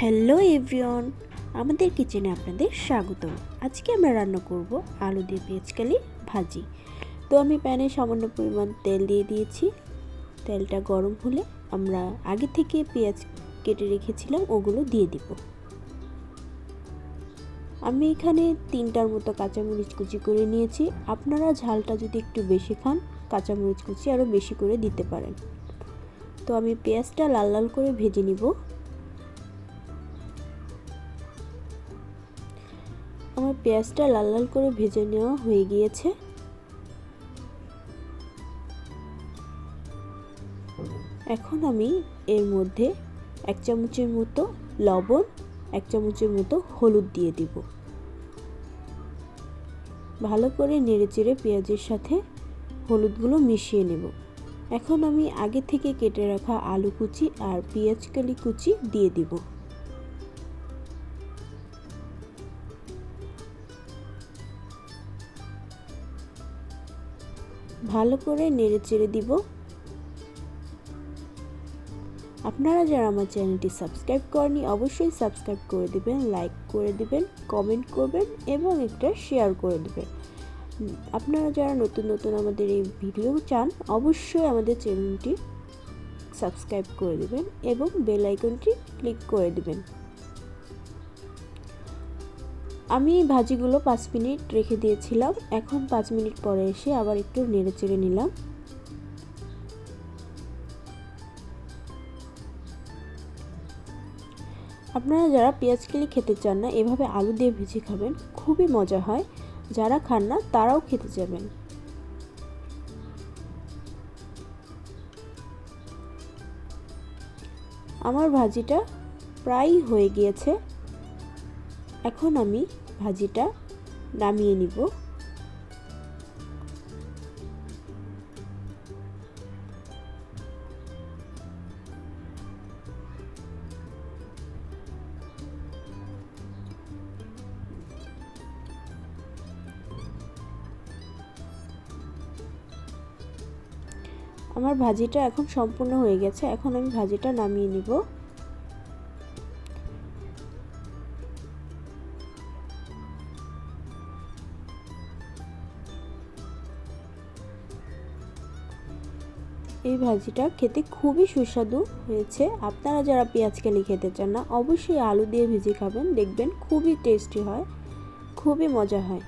Hello everyone আমাদের কিচেনে আপনাদের স্বাগত আজকে আমরা রান্না করব আলু দিয়ে পেঁয়াজকালি ভাজি। তো আমি প্যানে সামান্য পরিমাণ তেল দিয়ে দিয়েছি। তেলটা গরম হলে আমরা আগে থেকে পেঁয়াজ কেটে রেখেছিলাম, ওগুলো দিয়ে দিব। আমি এখানে তিনটার মতো কাঁচামরিচ কুচি করে নিয়েছি। আপনারা ঝালটা যদি একটু বেশি খান, কাঁচামরিচ কুচি আরও বেশি করে দিতে পারেন। তো আমি পেঁয়াজটা লাল লাল করে ভেজে নিব। আমার পেঁয়াজটা লাল লাল করে ভেজে নেওয়া হয়ে গিয়েছে। এখন আমি এর মধ্যে এক চামচের মতো লবণ, এক চামচের মতো হলুদ দিয়ে দিব। ভালো করে নেড়ে চেড়ে পেঁয়াজের সাথে হলুদগুলো মিশিয়ে নেব। এখন আমি আগে থেকে কেটে রাখা আলু কুচি আর পেঁয়াজ কালি কুচি দিয়ে দিব। ভালো করে নেড়ে চেড়ে দিব। আপনারা যারা আমার চ্যানেলটি সাবস্ক্রাইব করেনি অবশ্যই সাবস্ক্রাইব করে দিবেন, লাইক করে দিবেন, কমেন্ট করবেন এবং একটা শেয়ার করে দিবেন। আপনারা যারা নতুন নতুন আমাদের এই ভিডিও চান, অবশ্যই আমাদের চ্যানেলটি সাবস্ক্রাইব করে দিবেন এবং বেল আইকনটি ক্লিক করে দিবেন। আমি ভাজিগুলো পাঁচ মিনিট রেখে দিয়েছিলাম। এখন পাঁচ মিনিট পরে এসে আবার একটু নেড়ে চেড়ে নিলাম। আপনারা যারা পেঁয়াজ কেলি খেতে চান না, এভাবে আলু দিয়ে ভেজে খাবেন, খুবই মজা হয়। যারা খান না, তারাও খেতে যাবেন। আমার ভাজিটা প্রায় হয়ে গিয়েছে। এখন আমি ভাজিটা নামিয়ে নিব। আমার ভাজিটা এখন সম্পূর্ণ হয়ে গেছে, এখন আমি ভাজিটা নামিয়ে নিব। এই ভাজিটা খেতে খুবই সুস্বাদু হয়েছে। আপনারা যারা পেঁয়াজ কালি খেতে চান না, অবশ্যই আলু দিয়ে ভেজে খাবেন। দেখবেন খুবই টেস্টি হয়, খুবই মজা হয়।